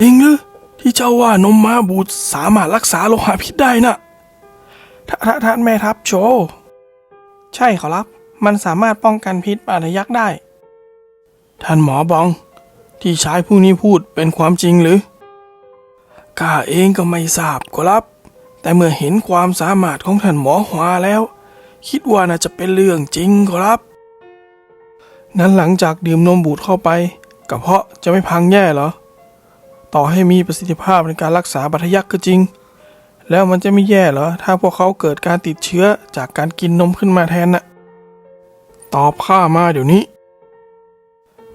จริงหรือที่เจ้าว่านมม้าบูดสามารถรักษาโลหะพิษได้นะ่ะททท่านแม่ทัพโช ใช่ขอรับ มันสามารถป้องกันพิษบาดยักษ์ได้ ท่านหมอบอง ที่ชายผู้นี้พูดเป็นความจริงหรือข้าเองก็ไม่ทราบขอรับ แต่เมื่อเห็นความสามารถของท่านหมอหวาแล้ว คิดว่าน่าจะเป็นเรื่องจริงขอรับ นั้นหลังจากดื่มนมบูดเข้าไปกระเพาะจะไม่พังแย่เหรอ ต่อให้มีประสิทธิภาพในการรักษาบาดทะยักก็จริง แล้วมันจะไม่แย่เหรอ ถ้าพวกเขาเกิดการติดเชื้อจากการกินนมขึ้นมาแทนน่ะ ตอบข้ามาเดี๋ยวนี้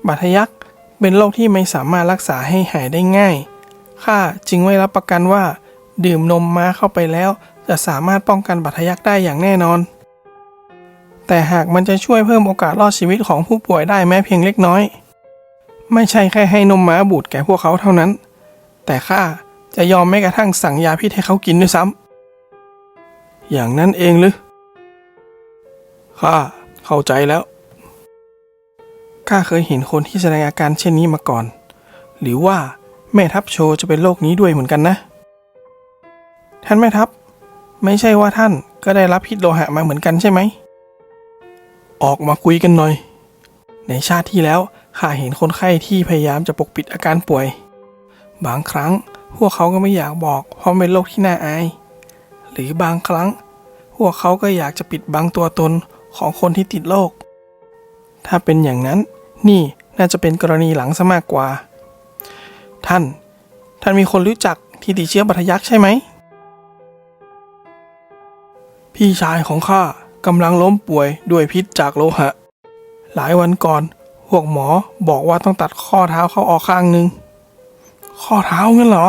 บาดทะยักเป็นโรคที่ไม่สามารถรักษาให้หายได้ง่าย ข้าจึงไม่รับประกันว่า ดื่มนมม้าเข้าไปแล้ว จะสามารถป้องกันบาดทะยักได้อย่างแน่นอน แต่หากมันจะช่วยเพิ่มโอกาสรอดชีวิตของผู้ป่วยได้แม้เพียงเล็กน้อย ไม่ใช่แค่ให้นมม้าบูดแก่พวกเขาเท่านั้น แต่ข้าจะยอมแม้กระทั่งสั่งยาพิษให้เขากินด้วยซ้ำ อย่างนั้นเองหรือ ข้าเข้าใจแล้ว ข้าเคยเห็นคนที่แสดงอาการเช่นนี้มาก่อน หรือว่าแม่ทัพโชจะเป็นโรคนี้ด้วยเหมือนกันนะ ท่านแม่ทัพ ไม่ใช่ว่าท่านก็ได้รับพิษโลหะมาเหมือนกันใช่ไหม ออกมาคุยกันหน่อย ในชาติที่แล้ว ข้าเห็นคนไข้ที่พยายามจะปกปิดอาการป่วย บางครั้งพวกเขาก็ไม่อยากบอกเพราะเป็นโรคที่น่าอาย หรือบางครั้ง พวกเขาก็อยากจะปิดบังตัวตนของคนที่ติดโรค ถ้าเป็นอย่างนั้น นี่น่าจะเป็นกรณีหลังซะมากกว่า ท่าน ท่านมีคนรู้จักที่ติดเชื้อบัตยักใช่ไหม พี่ชายของข้ากำลังล้มป่วยด้วยพิษจากโลหะ หลายวันก่อน พวกหมอบอกว่าต้องตัดข้อเท้าเขาออกข้างหนึ่งข้อเท้างั้นเหรอ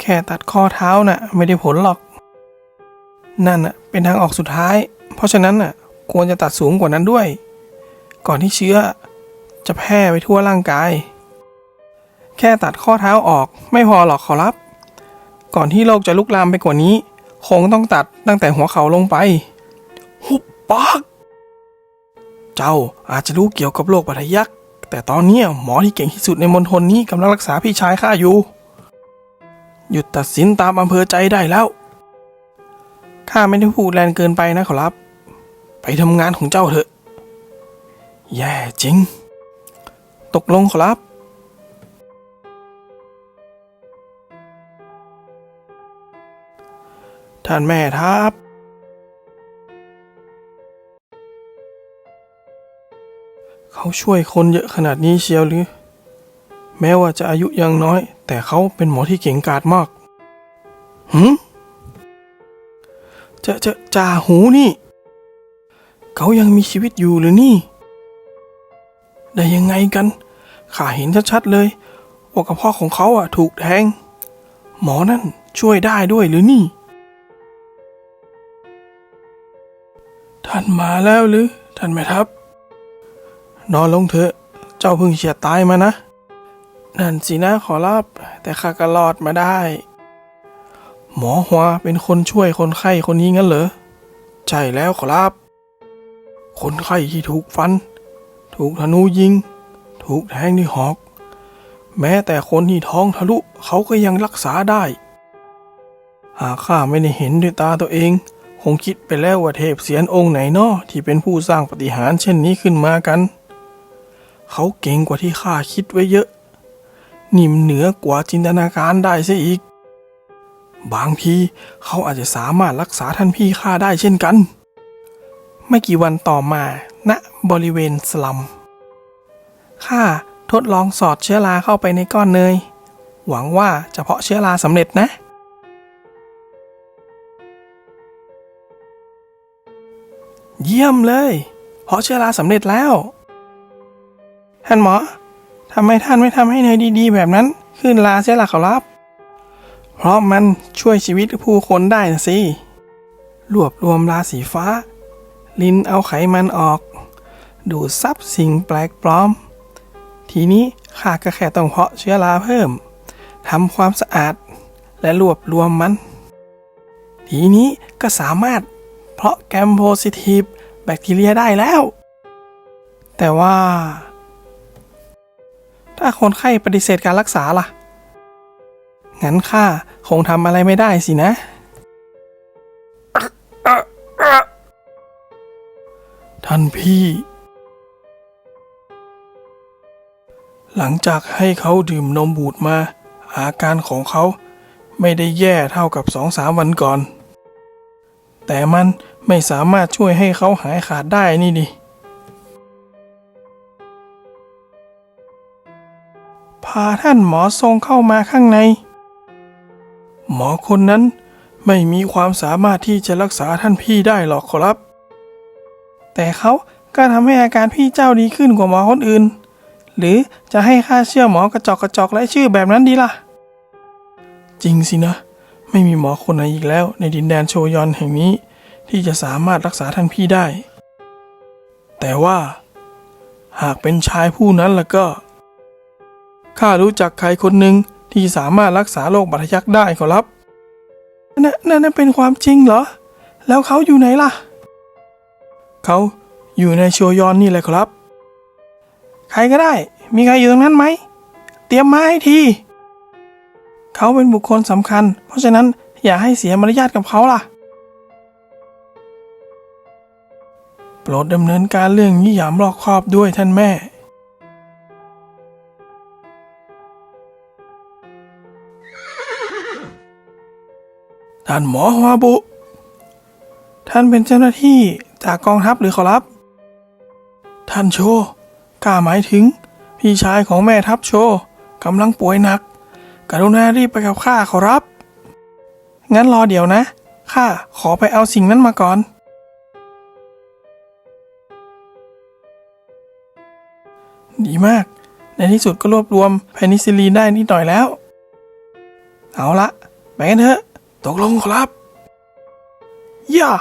แค่ตัดข้อเท้าน่ะ ไม่ได้ผลหรอก นั่นน่ะเป็นทางออกสุดท้าย เพราะฉะนั้นน่ะ ควรจะตัดสูงกว่านั้นด้วย ก่อนที่เชื้อ จะแพร่ไปทั่วร่างกาย แค่ตัดข้อเท้าออกไม่พอหรอกขอรับ ก่อนที่โรคจะลุกลามไปกว่านี้ คงต้องตัดตั้งแต่หัวเข่าลงไป หุบปาก เจ้าอาจจะรู้เกี่ยวกับโรคบาดทะยักษ์แต่ตอนนี้หมอที่เก่งที่สุดในมณฑลนี้กำลังรักษาพี่ชายข้าอยู่ หยุดตัดสินตามอำเภอใจได้แล้วข้าไม่ได้พูดแรงเกินไปนะขอรับ ไปทำงานของเจ้าเถอะ แย่จริง ตกลงขอรับ ท่านแม่ทัพ เขาช่วยคนเยอะขนาดนี้เชียวหรือ แม้ว่าจะอายุยังน้อย แต่เขาเป็นหมอที่เก่งกาจมากหืมจะจะจ่าหูนี่ เขายังมีชีวิตอยู่หรือนี่ ได้ยังไงกันข้าเห็นชัดๆเลยว่ากระเพาะของเขาอะถูกแทง หมอนั่นช่วยได้ด้วยหรือนี่ ท่านมาแล้วหรือ ท่านแม่ทัพ นอนลงเถอะ เจ้าเพิ่งเฉียดตายมานะ นั่นสินะขอรับ แต่ข้าก็รอดมาได้ หมอหัวเป็นคนช่วยคนไข้คนนี้งั้นเหรอ ใช่แล้วขอรับ คนไข้ที่ถูกฟัน ถูกธนูยิง ถูกแทงด้วยหอก แม้แต่คนที่ท้องทะลุเขาก็ยังรักษาได้ หากข้าไม่ได้เห็นด้วยตาตัวเองคงคิดไปแล้วว่าเทพเสียนองค์ไหนนอที่เป็นผู้สร้างปฏิหารย์เช่นนี้ขึ้นมากัน เขาเก่งกว่าที่ข้าคิดไว้เยอะนี่มเหนือกว่าจินตนาการได้ซะอีก บางทีเขาอาจจะสามารถรักษาท่านพี่ข้าได้เช่นกัน ไม่กี่วันต่อมาณบริเวณสลัมข้าทดลองสอดเชื้อราเข้าไปในก้อนเนย หวังว่าจะเพาะเชื้อราสำเร็จนะ เยี่ยมเลย เพาะเชื้อราสำเร็จแล้ว ท่านหมอทำไมท่านไม่ทำให้เนยดีๆ แบบนั้น ขึ้นลาเสียหล่ะขอรับ เพราะมันช่วยชีวิตผู้คนได้นะสิ รวบรวมราสีฟ้า ลินเอาไขมันออก ดูดซับสิ่งแปลกปลอม ทีนี้ข้าก็แค่ต้องเพาะเชื้อราเพิ่มทำความสะอาด และรวบรวมมัน ทีนี้ก็สามารถเพราะแกมโพซิทีฟแบคทีเรียได้แล้ว แต่ว่า ถ้าคนไข้ปฏิเสธการรักษาล่ะ งั้นข้าคงทำอะไรไม่ได้สินะ ท่านพี่ หลังจากให้เขาดื่มนมบูดมา อาการของเขาไม่ได้แย่เท่ากับสองสามวันก่อน แต่มันไม่สามารถช่วยให้เขาหายขาดได้นี่ดิาท่านหมอทรงเข้ามาข้างใน หมอคนนั้นไม่มีความสามารถที่จะรักษาท่านพี่ได้หรอกขอรับ แต่เขาก็ทำให้อาการพี่เจ้าดีขึ้นกว่าหมอคนอื่น หรือจะให้ข้าเชื่อหมอกระจอกกระจอกและชื่อแบบนั้นดีล่ะ จริงสินะ ไม่มีหมอคนไหนอีกแล้วในดินแดนโชยอนแห่งนี้ ที่จะสามารถรักษาท่านพี่ได้ แต่ว่า หากเป็นชายผู้นั้นแล้วก็ ข้ารู้จักใครคนหนึ่งที่สามารถรักษาโรคบาดทะยักได้ขอรับนั่นนั่นเป็นความจริงเหรอ แล้วเขาอยู่ไหนล่ะ เขาอยู่ในโชยอนนี่แหละครับ ใครก็ได้ มีใครอยู่ตรงนั้นไหม เตรียมมาให้ที เขาเป็นบุคคลสำคัญ เพราะฉะนั้นอย่าให้เสียมารยาทกับเขาล่ะ โปรดดำเนินการเรื่องนี้อย่างรอบคอบด้วยท่านแม่ ท่านหมอฮวาบุ ท่านเป็นเจ้าหน้าที่จากกองทัพหรือขอรับ ท่านโชข้าหมายถึง พี่ชายของแม่ทัพโชกำลังป่วยหนัก กรุณารีบไปกับข้าขอรับ งั้นรอเดี๋ยวนะ ข้าขอไปเอาสิ่งนั้นมาก่อน ดีมาก ในที่สุดก็รวบรวมเพนิซิลีนได้นิดหน่อยแล้ว เอาละไปกันเถอะ ตกลงครับย่า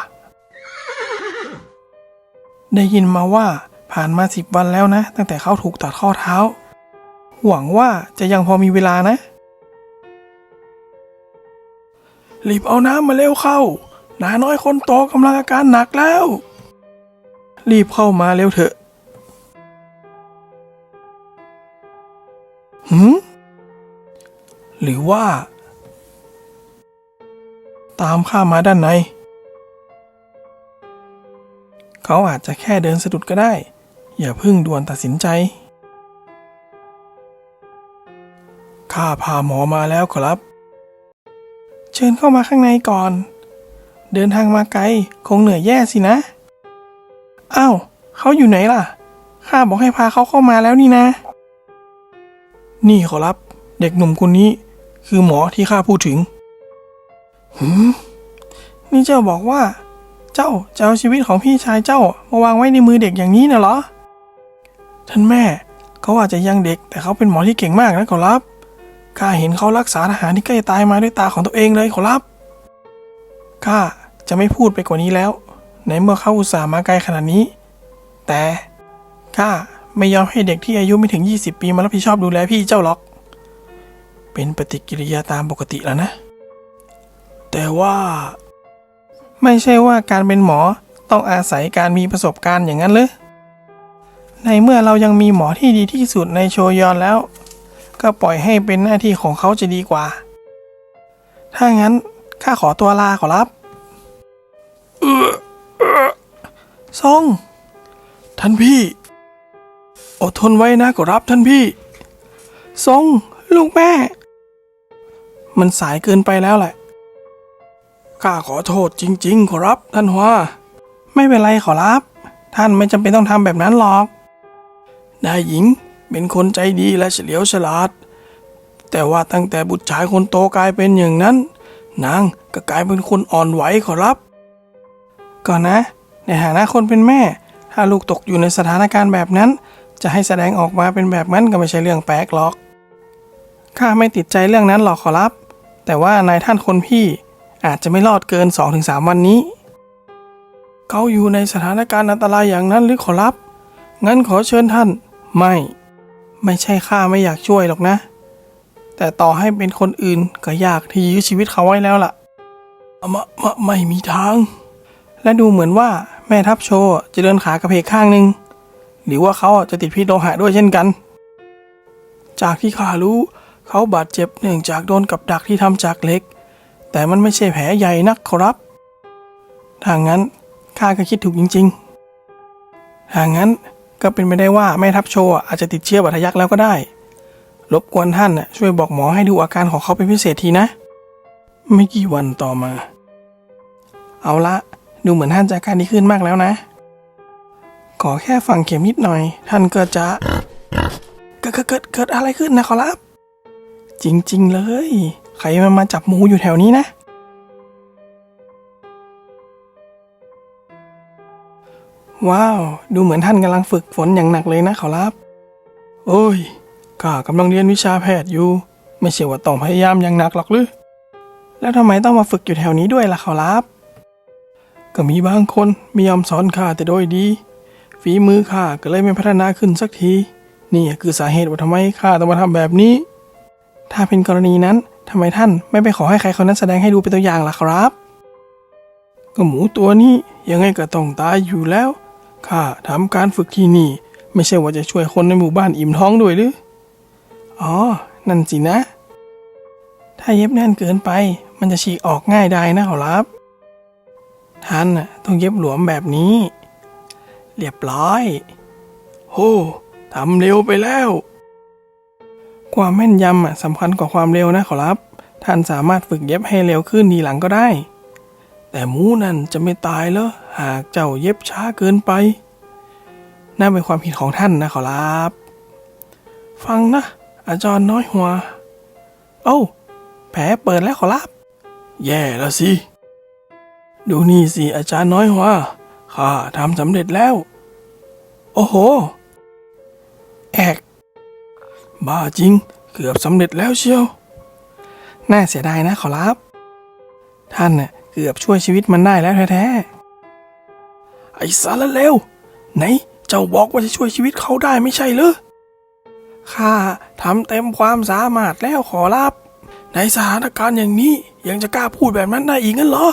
ได้ยินมาว่าผ่านมาสิบวันแล้วนะ ตั้งแต่เขาถูกตัดข้อเท้า หวังว่าจะยังพอมีเวลานะรีบเอาน้ำมาเร็วเข้า นาน้อยคนโตกำลังอาการหนักแล้ว รีบเข้ามาเร็วเถอะหืมหรือว่า ตามข้ามาด้านใน เขาอาจจะแค่เดินสะดุดก็ได้ อย่าเพิ่งด่วนตัดสินใจ ข้าพาหมอมาแล้วขอรับ เชิญเข้ามาข้างในก่อน เดินทางมาไกล คงเหนื่อยแย่สินะ อ้าว เขาอยู่ไหนล่ะ ข้าบอกให้พาเขาเข้ามาแล้วนี่นะ นี่ขอรับ เด็กหนุ่มคนนี้ คือหมอที่ข้าพูดถึง หืมนี่เจ้าบอกว่า เจ้าจะเอาชีวิตของพี่ชายเจ้ามาวางไว้ในมือเด็กอย่างนี้นะเหรอ ท่านแม่ เขาอาจจะยังเด็ก แต่เขาเป็นหมอที่เก่งมากนะขอรับ ข้าเห็นเขารักษาทหารที่ใกล้ตายมาด้วยตาของตัวเองเลยขอรับ ข้าจะไม่พูดไปกว่านี้แล้ว ในเมื่อเขาอุตส่าห์มาไกลขนาดนี้ แต่ข้าไม่ยอมให้เด็กที่อายุไม่ถึง 20 ปีมารับผิดชอบดูแลพี่เจ้าหรอก เป็นปฏิกิริยาตามปกติแล้วนะ แต่ว่า ไม่ใช่ว่าการเป็นหมอต้องอาศัยการมีประสบการณ์อย่างนั้นเลยในเมื่อเรายังมีหมอที่ดีที่สุดในโชยอนแล้ว ก็ปล่อยให้เป็นหน้าที่ของเขาจะดีกว่า ถ้างั้นข้าขอตัวลาขอรับซอง ท่านพี่ อดทนไว้นะขอรับท่านพี่ซอง ลูกแม่ มันสายเกินไปแล้วแหละ ข้าขอโทษจริง ๆ ขอรับ ท่านฮวาไม่เป็นไรขอรับ ท่านไม่จำเป็นต้องทำแบบนั้นหรอก นายหญิงเป็นคนใจดีและเฉลียวฉลาด แต่ว่าตั้งแต่บุตรชายคนโตกลายเป็นอย่างนั้น นางก็กลายเป็นคนอ่อนไหวขอรับ ก่อนนะ ในฐานะคนเป็นแม่ ถ้าลูกตกอยู่ในสถานการณ์แบบนั้น จะให้แสดงออกมาเป็นแบบนั้นก็ไม่ใช่เรื่องแปลกหรอกข้าไม่ติดใจเรื่องนั้นหรอกขอรับ แต่ว่านายท่านคนพี่ อาจจะไม่รอดเกิน 2-3 วันนี้ เขาอยู่ในสถานการณ์อันตรายอย่างนั้นหรือขอรับ งั้นขอเชิญท่าน ไม่ ไม่ใช่ข้าไม่อยากช่วยหรอกนะ แต่ต่อให้เป็นคนอื่นก็ยากที่ยื้อชีวิตเขาไว้แล้วล่ะมะมะไม่มีทาง และดูเหมือนว่าแม่ทัพโชจะเดินขากระเพกข้างหนึ่งหรือว่าเขาจะติดพิษโลหะด้วยเช่นกัน จากที่ข้ารู้ เขาบาดเจ็บเนื่องจากโดนกับดักที่ทำจากเหล็ก แต่มันไม่ใช่แผลใหญ่นักครับถ้างั้นข้าก็คิดถูกจริงๆถ้างั้นก็เป็นไปได้ว่าแม่ทัพโชอาจจะติดเชื้อบาดทะยักแล้วก็ได้ รบกวนท่านช่วยบอกหมอให้ดูอาการของเขาเป็นพิเศษทีนะ ไม่กี่วันต่อมา เอาละดูเหมือนท่านจะอาการดีขึ้นมากแล้วนะ ขอแค่ฝังเข็มนิดหน่อย ท่านก็จะเกิดเกิดเกิดเกิดอะไรขึ้นนะขอรับ จริง ๆ เลย ใครมันมาจับหมูอยู่แถวนี้นะ ว้าว ดูเหมือนท่านกำลังฝึกฝนอย่างหนักเลยนะขอรับ โอ้ยข้ากำลังเรียนวิชาแพทย์อยู่ ไม่ใช่ว่าต้องพยายามอย่างหนักหรอกหรือ แล้วทำไมต้องมาฝึกอยู่แถวนี้ด้วยล่ะขอรับ ก็มีบางคนไม่ยอมสอนข้าแต่โดยดี ฝีมือข้าก็เลยไม่พัฒนาขึ้นสักที นี่คือสาเหตุว่าทำไมข้าต้องมาทำแบบนี้ ถ้าเป็นกรณีนั้น ทำไมท่านไม่ไปขอให้ใครคนนั้นแสดงให้ดูเป็นตัวอย่างล่ะครับ ก็หมูตัวนี้ยังไงก็ต้องตายอยู่แล้ว ข้าทำการฝึกที่นี่ ไม่ใช่ว่าจะช่วยคนในหมู่บ้านอิ่มท้องด้วยหรือ อ๋อ นั่นสินะ ถ้าเย็บแน่นเกินไป มันจะฉีกออกง่ายได้นะขอรับ ท่านน่ะต้องเย็บหลวมแบบนี้ เรียบร้อยโอ้ทำเร็วไปแล้ว ความแม่นยำอะสำคัญกว่าความเร็วนะขอรับ ท่านสามารถฝึกเย็บให้เร็วขึ้นทีหลังก็ได้ แต่หมูนั่นจะไม่ตายเหรอหากเจ้าเย็บช้าเกินไปน่าเป็นความผิดของท่านนะขอรับ ฟังนะ อาจารย์น้อยหัว เอ้าแผลเปิดแล้วขอรับ แย่แล้วสิ ดูนี่สิอาจารย์น้อยหัวข้าทำสำเร็จแล้ว โอ้โห แอก บ้าจริง เกือบสำเร็จแล้วเชียว น่าเสียดายนะขอรับ ท่านน่ะเกือบช่วยชีวิตมันได้แล้วแท้ๆ ไอ้สารเลวไหนเจ้าบอกว่าจะช่วยชีวิตเขาได้ไม่ใช่หรือข้าทำเต็มความสามารถแล้วขอรับ ในสถานการณ์อย่างนี้ยังจะกล้าพูดแบบนั้นได้อีกงั้นเหรอ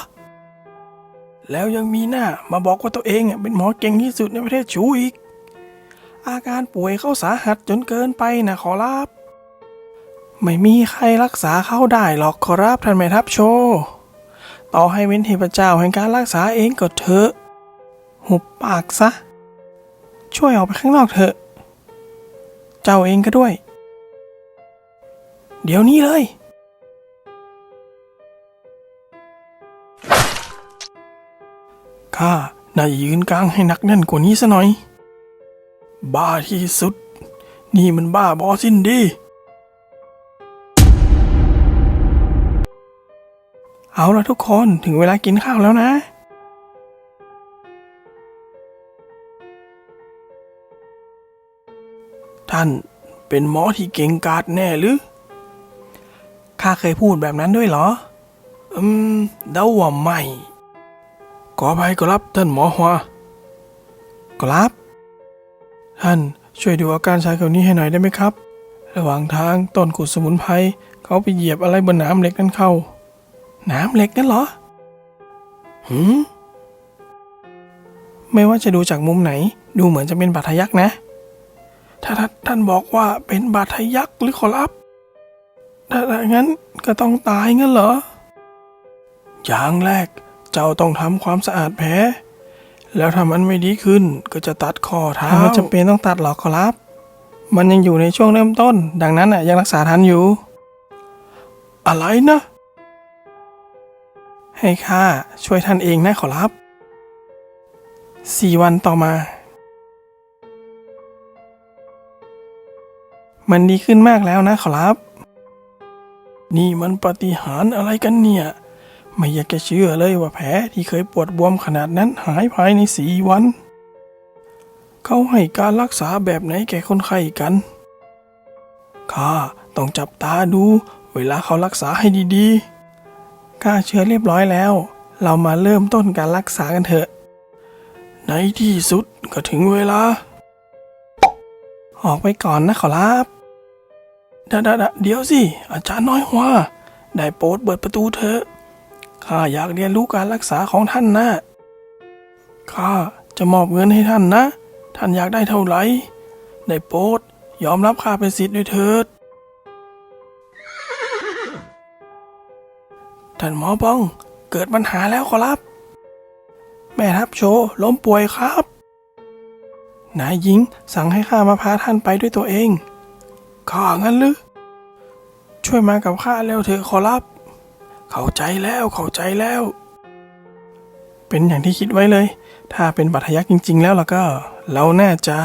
แล้วยังมีหน้ามาบอกว่าตัวเองเป็นหมอเก่งที่สุดในประเทศชูอีก อาการป่วยเขาสาหัสจนเกินไปนะขอรับ ไม่มีใครรักษาเขาได้หรอกขอรับท่านแม่ทัพโช ต่อให้เป็นเทพเจ้าแห่งการรักษาเองก็เถอะ หุบปากซะ ช่วยออกไปข้างนอกเถอะ เจ้าเองก็ด้วย เดี๋ยวนี้เลยข้าน่าจะยืนกลางให้หนักแน่นกว่านี้ซะหน่อย บ้าที่สุด นี่มันบ้าบอสิ้นดี เอาละทุกคนถึงเวลากินข้าวแล้วนะ ท่านเป็นหมอที่เก่งกาจแน่หรือ ข้าเคยพูดแบบนั้นด้วยเหรอ อืมเดาว่าไม่ ขออภัยก็รับท่านหมอหัวก็รับ ท่านช่วยดูอาการชายคนนี้ให้หน่อยได้ไหมครับ ระหว่างทางต้นขุดสมุนไพรเขาไปเหยียบอะไรบนน้ำเหล็กนั้นเข้า น้ำเหล็กนั่นเหรอหืมไม่ว่าจะดูจากมุมไหน ดูเหมือนจะเป็นบาดทะยักนะ ถ้าท่านท่านบอกว่าเป็นบาดทะยักหรือขอรับถ้าอย่างนั้นก็ต้องตายงั้นเหรออย่างแรกเจ้าต้องทำความสะอาดแผล แล้วถ้ามันไม่ดีขึ้นก็จะตัดข้อเท้าไม่จำเป็นต้องตัดหรอกขอรับ มันยังอยู่ในช่วงเริ่มต้น ดังนั้นน่ะยังรักษาทันอยู่ อะไรนะ ให้ข้าช่วยท่านเองนะขอรับสี่วันต่อมา มันดีขึ้นมากแล้วนะขอรับ นี่มันปฏิหารอะไรกันเนี่ย ไม่อยากจะเชื่อเลยว่าแผลที่เคยปวดบวมขนาดนั้นหายภายในสี่วัน เขาให้การรักษาแบบไหนแก่คนไข้กันข้าต้องจับตาดู เวลาเขารักษาให้ดีๆข้าเชื่อเรียบร้อยแล้ว เรามาเริ่มต้นการรักษากันเถอะ ในที่สุดก็ถึงเวลา ออกไปก่อนนะขอรับดยวเดยวเดยวเดี๋ยวสิ อาจารย์น้อยหัวได้โปรดเปิดประตูเถอะ ข้าอยากเรียนรู้การรักษาของท่านนะ ข้าจะมอบเงินให้ท่านนะ ท่านอยากได้เท่าไหร่ ได้โปรดยอมรับข้าเป็นศิษย์ด้วยเถิด ท่านหมอป้อง เกิดปัญหาแล้วครับ แม่ทัพโชล้มป่วยครับ นายหญิงสั่งให้ข้ามาพาท่านไปด้วยตัวเอง ข้างั้นหรือ ช่วยมากับข้าเร็วเถอะขอรับ เข้าใจแล้วเข้าใจแล้ว เป็นอย่างที่คิดไว้เลย ถ้าเป็นบัตรยักษ์จริง ๆ แล้วล่ะก็ เราน่าจะ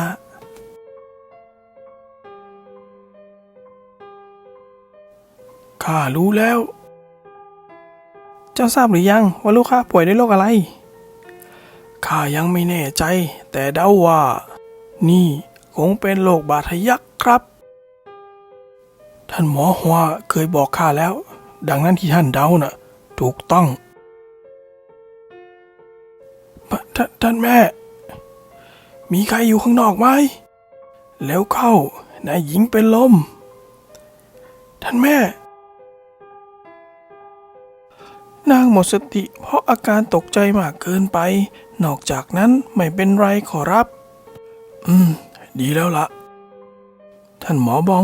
ข้ารู้แล้ว เจ้าทราบหรือยังว่าลูกข้าป่วยด้วยโรคอะไรข้ายังไม่แน่ใจ แต่เดาว่า นี่คงเป็นโรคบาดทะยักครับ ท่านหมอหัวเคยบอกข้าแล้ว ดังนั้นที่ท่านเดาน่ะ ถูกต้องปะทท่านแม่ มีใครอยู่ข้างนอกไหม แล้วเข้านายหญิงเป็นลม ท่านแม่ นางหมดสติเพราะอาการตกใจมากเกินไป นอกจากนั้นไม่เป็นไรขอรับ อืม ดีแล้วละ ท่านหมอบอง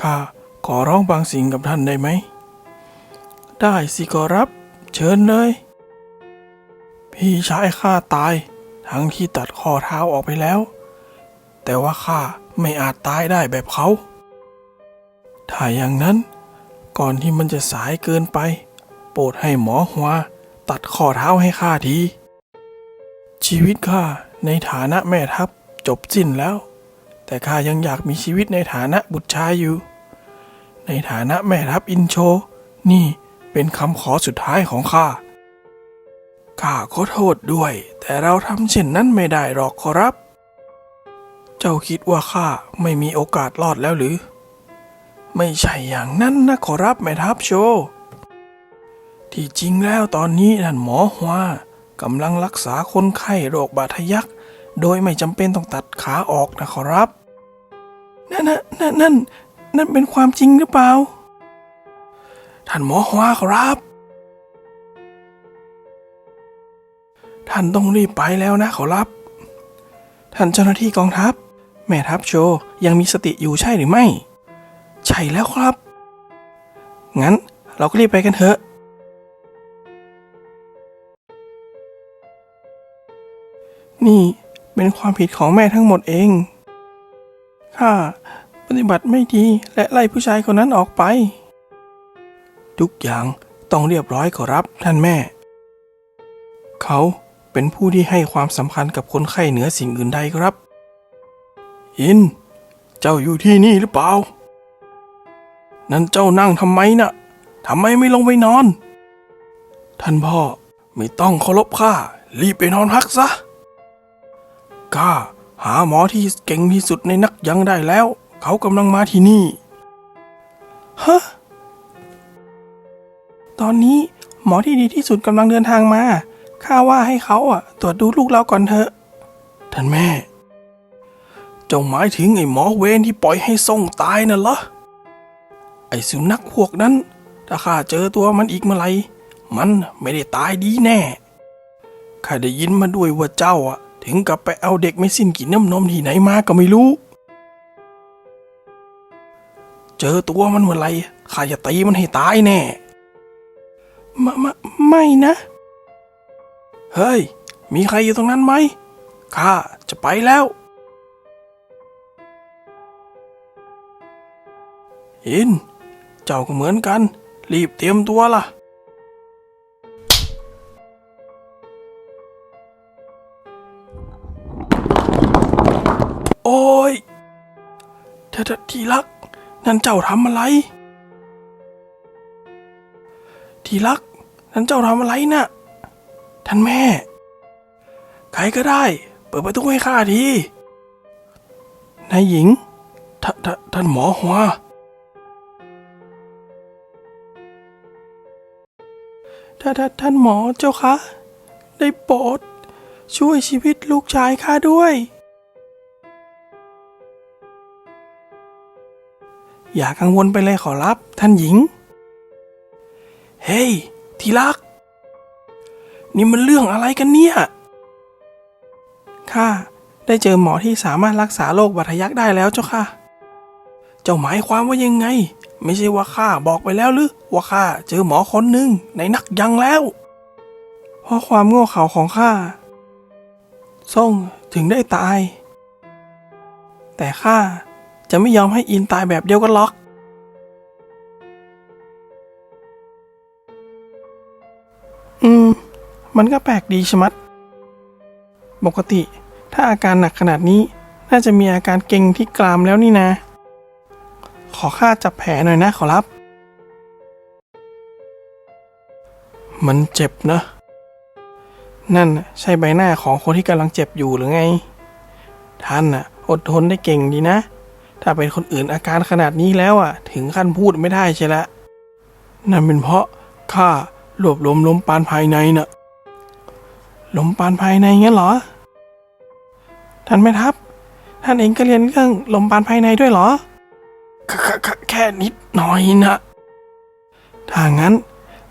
ข้าขอร้องบางสิ่งกับท่านได้ไหม ได้สิขอรับ เชิญเลย พี่ชายข้าตาย ทั้งที่ตัดข้อเท้าออกไปแล้ว แต่ว่าข้าไม่อาจตายได้แบบเขา ถ้าอย่างนั้นก่อนที่มันจะสายเกินไป โปรดให้หมอหัว ตัดข้อเท้าให้ข้าที ชีวิตข้าในฐานะแม่ทัพจบสิ้นแล้ว แต่ข้ายังอยากมีชีวิตในฐานะบุตรชายอยู่ ในฐานะแม่ทัพอินโช นี่ เป็นคำขอสุดท้ายของข้า ข้าขอโทษด้วย แต่เราทำเช่นนั้นไม่ได้หรอกขอรับ เจ้าคิดว่าข้าไม่มีโอกาสรอดแล้วหรือ ไม่ใช่อย่างนั้นนะขอรับแม่ทัพโช ที่จริงแล้วตอนนี้ท่านหมอฮวากำลังรักษาคนไข้โรคบาดทะยักโดยไม่จำเป็นต้องตัดขาออกนะขอรับ นั่นนั่นนั่นนั่นนั่นเป็นความจริงหรือเปล่า ท่านหมอฮวาครับ ท่านต้องรีบไปแล้วนะขอรับ ท่านเจ้าหน้าที่กองทัพ แม่ทัพโชยังมีสติอยู่ใช่หรือไม่ ใช่แล้วครับ งั้นเราก็รีบไปกันเถอะนี่เป็นความผิดของแม่ทั้งหมดเอง ข้าปฏิบัติไม่ดีและไล่ผู้ชายคนนั้นออกไป ทุกอย่างต้องเรียบร้อยขอรับท่านแม่ เขาเป็นผู้ที่ให้ความสำคัญกับคนไข้เหนือสิ่งอื่นใดครับ อิน เจ้าอยู่ที่นี่หรือเปล่า นั่นเจ้านั่งทำไมนะ่ะทำไมไม่ลงไปนอน ท่านพ่อไม่ต้องเคารพข้ารีบไปนอนพักซะข้าหาหมอที่เก่งที่สุดในนักยังได้แล้ว เขากำลังมาที่นี่ ฮะ ตอนนี้หมอที่ดีที่สุดกำลังเดินทางมา ข้าว่าให้เขาอะ ตรวจดูลูกเราก่อนเถอะ ท่านแม่ เจ้าหมายถึงไอ้หมอเวนที่ปล่อยให้ส่งตายน่ะเหรอ ไอ้สุนัขพวกนั้น ถ้าข้าเจอตัวมันอีกเมื่อไหร่ มันไม่ได้ตายดีแน่ ข้าได้ยินมาด้วยว่าเจ้าอะ ถึงกับไปเอาเด็กไม่สิ้นกินน้ำนมที่ไหนมาก็ไม่รู้ เจอตัวมันเมื่อไหร่ข้าจะตีมันให้ตายแน่ ม่ไม่ไม่นะ เฮ้ย มีใครอยู่ตรงนั้นไหม ข้าจะไปแล้ว อิน เจ้าก็เหมือนกัน รีบเตรียมตัวล่ะ โอ้ยเธอทีรัก นั่นเจ้าทำอะไร ทีรัก นั่นเจ้าทำอะไรนะ่ะ ท่านแม่ ใครก็ได้ เปิดประตูให้ข้าทีนายหญิงททท่านหมอหัว ถ้าถ้าท่านหมอเจ้าคะ ได้โปรดช่วยชีวิตลูกชายข้าด้วย อย่ากังวลไปเลยขอรับท่านหญิง เฮ้ย ทีรัก นี่มันเรื่องอะไรกันเนี่ย ข้าได้เจอหมอที่สามารถรักษาโรคบาดทะยักได้แล้วเจ้าค่ะ เจ้าหมายความว่ายังไง ไม่ใช่ว่าข้าบอกไปแล้วหรือว่าข้าเจอหมอคนหนึ่งในนักยังแล้ว เพราะความโง่เขลาของข้าส่งถึงได้ตาย แต่ข้าจะไม่ยอมให้อินตายแบบเดียวกันหรอก อืม มันก็แปลกดีชะมัด ปกติ ถ้าอาการหนักขนาดนี้ น่าจะมีอาการเก่งที่กรามแล้วนี่นะ ขอข้าจับแผลหน่อยนะขอรับ มันเจ็บนะ นั่นน่ะใช่ใบหน้าของคนที่กำลังเจ็บอยู่หรือไง ท่านน่ะ อดทนได้เก่งดีนะ ถ้าเป็นคนอื่นอาการขนาดนี้แล้วอะ ถึงขั้นพูดไม่ได้ใช่ละ นั่นเป็นเพราะข้า รวบรวมลมปานภายในนะ่ะ ลมปานภายในงั้นเหรอ ท่านแม่ทัพ ท่านเองก็เรียนเรื่องลมปานภายในด้วยเหรอแค่แค่แค่นิดหน่อยนะ ถ้างั้น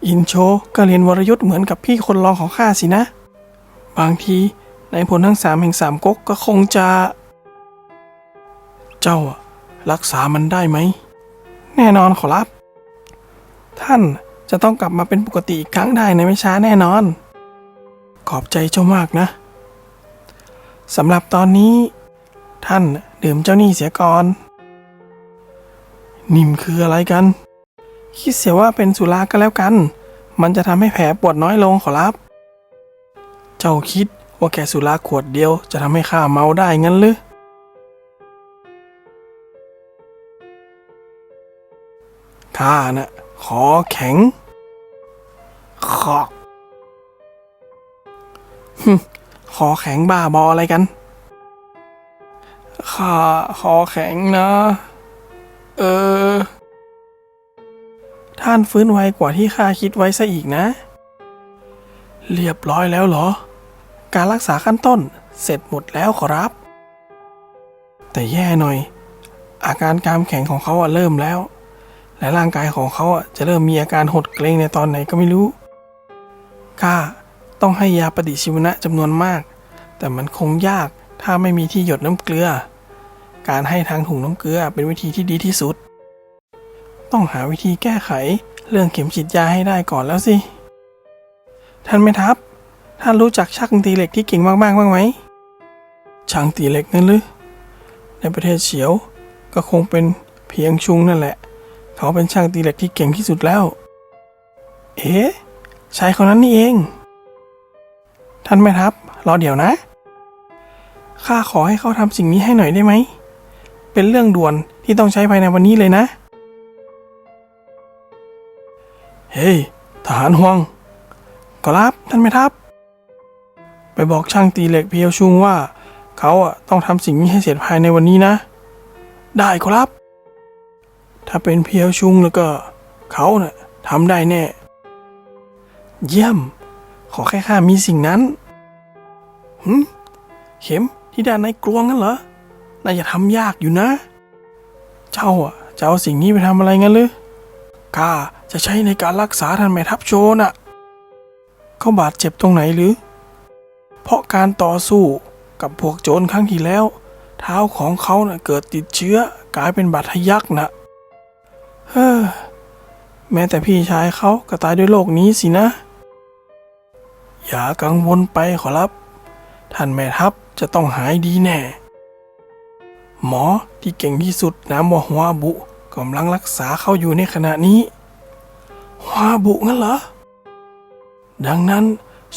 อินโชก็เรียนวรยุทธ์เหมือนกับพี่คนรองของข้าสินะ บางทีในผลทั้งสามแห่งสามก๊กก็คงจะ เจ้ารักษามันได้ไหม แน่นอนขอรับ ท่าน จะต้องกลับมาเป็นปกติอีกครั้งได้ในไม่ช้าแน่นอน ขอบใจเจ้ามากนะสำหรับตอนนี้ ท่านดื่มเจ้านี้เสียก่อน นิ่มคืออะไรกัน คิดเสียว่าเป็นสุราก็แล้วกัน มันจะทำให้แผลปวดน้อยลงขอรับ เจ้าคิดว่าแค่สุราขวดเดียวจะทำให้ข้าเมาได้งั้นหรือข้าน่ะ ขอแข็ง ขอฮึขอแข็งบ้าบออะไรกัน ข้าขอแข็งนะ เออ ท่านฟื้นไวกว่าที่ข้าคิดไว้ซะอีกนะ เรียบร้อยแล้วเหรอ การรักษาขั้นต้นเสร็จหมดแล้วขอรับ แต่แย่หน่อย อาการกามแข็งของเขาเริ่มแล้ว และร่างกายของเขาจะเริ่มมีอาการหดเกรงในตอนไหนก็ไม่รู้ข้าต้องให้ยาปฏิชีวนะจำนวนมาก แต่มันคงยากถ้าไม่มีที่หยดน้ำเกลือ การให้ทางถุงน้ำเกลือเป็นวิธีที่ดีที่สุด ต้องหาวิธีแก้ไขเรื่องเข็มฉีดยาให้ได้ก่อนแล้วสิ ท่านแม่ทัพ ท่านรู้จักช่างตีเหล็กที่เก่งมากๆบ้างไหม ช่างตีเหล็กนั่นหรือ ในประเทศเฉียวก็คงเป็นเพียงชุงนั่นแหละ เขาเป็นช่างตีเหล็กที่เก่งที่สุดแล้ว เอ๊ะชายคนนั้นนี่เอง ท่านแม่ทัพรอเดี๋ยวนะ ข้าขอให้เขาทำสิ่งนี้ให้หน่อยได้ไหม เป็นเรื่องด่วนที่ต้องใช้ภายในวันนี้เลยนะ เฮ้ยทหารห่วงขอรับท่านแม่ทัพ ไปบอกช่างตีเหล็กเพียวชุงว่า เขาอะต้องทำสิ่งนี้ให้เสร็จภายในวันนี้นะ ได้ขอรับ ถ้าเป็นเพียวชุงแล้วก็ เขาเน่ะทำได้แน่ เยี่ยม ขอแค่ข้ามีสิ่งนั้นหืมเข็มที่ด้านในกลวงงั้นเหรอ น่าจะทำยากอยู่นะ เจ้าอะจะเอาสิ่งนี้ไปทำอะไรงั้นหรือข้าจะใช้ในการรักษาท่านแม่ทัพโชน่ะ เขาบาดเจ็บตรงไหนหรือ เพราะการต่อสู้กับพวกโจรครั้งที่แล้ว เท้าของเขาเน่ะเกิดติดเชื้อกลายเป็นบาดทะยักนะ เฮ้อแม้แต่พี่ชายเขาก็ตายด้วยโรคนี้สินะ อย่ากังวลไปขอรับ ท่านแม่ทัพจะต้องหายดีแน่ หมอที่เก่งที่สุดนามว่าฮวาบุกำลังรักษาเขาอยู่ในขณะนี้ฮวาบุงั้นเหรอ ดังนั้น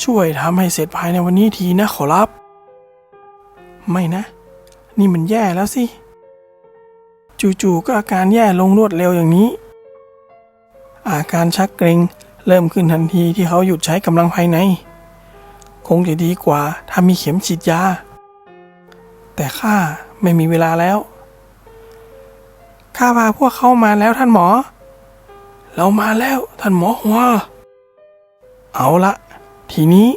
ช่วยทำให้เสร็จภายในวันนี้ทีนะขอรับ ไม่นะ นี่มันแย่แล้วสิ จู่ๆก็อาการแย่ลงรวดเร็วอย่างนี้ อาการชักเกร็งเริ่มขึ้นทันทีที่เขาหยุดใช้กำลังภายใน คงจะดีกว่าถ้ามีเข็มฉีดยา แต่ข้าไม่มีเวลาแล้วข้าพาพวกเขามาแล้วท่านหมอ เรามาแล้วท่านหมอหัวเอาละ ทีนี้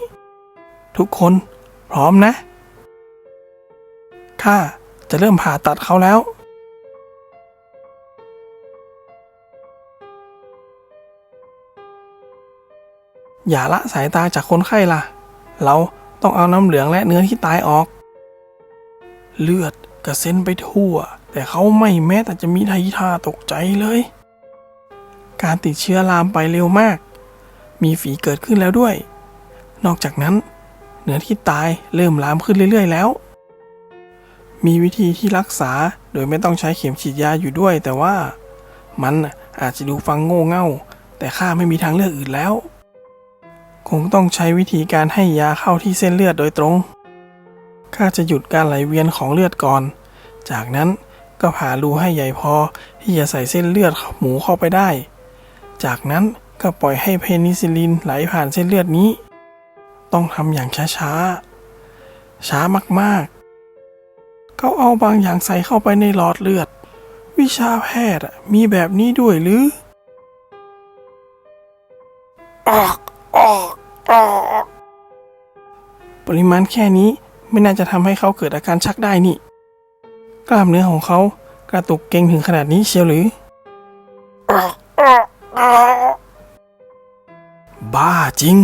ทุกคนพร้อมนะข้าจะเริ่มผ่าตัดเขาแล้ว อย่าละสายตาจากคนไข้ล่ะ เราต้องเอาน้ำเหลืองและเนื้อที่ตายออก เลือดกระเซ็นไปทั่ว แต่เขาไม่แม้แต่จะมีทีท่าตกใจเลย การติดเชื้อลามไปเร็วมาก มีฝีเกิดขึ้นแล้วด้วย นอกจากนั้น เนื้อที่ตายเริ่มลามขึ้นเรื่อย ๆ แล้ว มีวิธีที่รักษาโดยไม่ต้องใช้เข็มฉีดยาอยู่ด้วย แต่ว่ามันอาจจะดูฟังโง่เง่า แต่ข้าไม่มีทางเลือกอื่นแล้ว คงต้องใช้วิธีการให้ยาเข้าที่เส้นเลือดโดยตรง ข้าจะหยุดการไหลเวียนของเลือดก่อน จากนั้นก็ผ่ารูให้ใหญ่พอที่จะใส่เส้นเลือดหมูเข้าไปได้ จากนั้นก็ปล่อยให้เพนิซิลินไหลผ่านเส้นเลือดนี้ ต้องทำอย่างช้าๆ ช้ามากๆ เขาเอาบางอย่างใส่เข้าไปในหลอดเลือด วิชาแพทย์มีแบบนี้ด้วยหรือออก ออกออกปริมาณแค่นี้ไม่น่าจะทำให้เขาเกิดอาการชักได้นี่ กล้ามเนื้อของเขากระตุกเก่งถึงขนาดนี้เชียวหรือ บ้าจริง